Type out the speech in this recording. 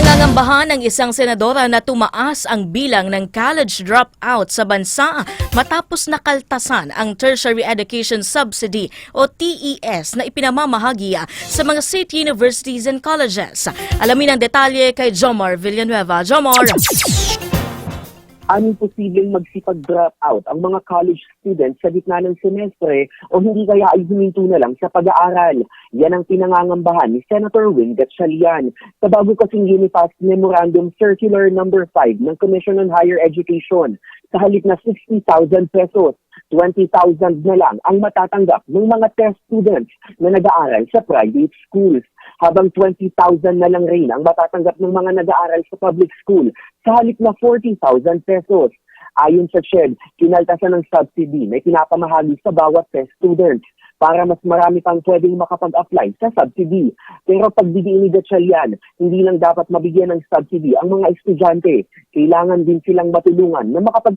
Pinangangambahan ng isang senadora na tumaas ang bilang ng college dropout sa bansa matapos nakaltasan ang Tertiary Education Subsidy o TES na ipinamamahagi sa mga state universities and colleges. Alamin ang detalye kay Jomar Villanueva. Jomar! Anong posibleng magsipag-drop out ang mga college students sa gitna ng semestre o hindi kaya ay huminto na lang sa pag-aaral. Yan ang pinangangambahan ni Senator Wing Gatchalian sa bago kasing Unifast Memorandum Circular Number 5 ng Commission on Higher Education. Sa halip na 60,000 pesos, 20,000 na lang ang matatanggap ng mga test students na nag-aaral sa private schools habang 20,000 na lang rin ang matatanggap ng mga nag-aaral sa public school sa halip na 40,000 pesos. Ayon sa SHED, kinaltasan ng subsidy na pinapamahagi sa bawat test student para mas marami pang pwedeng makapag-apply sa subsidy. Pero pagbibiin ni Gatchalian, hindi lang dapat mabigyan ng subsidy ang mga estudyante. Kailangan din silang matulungan na makapagtapos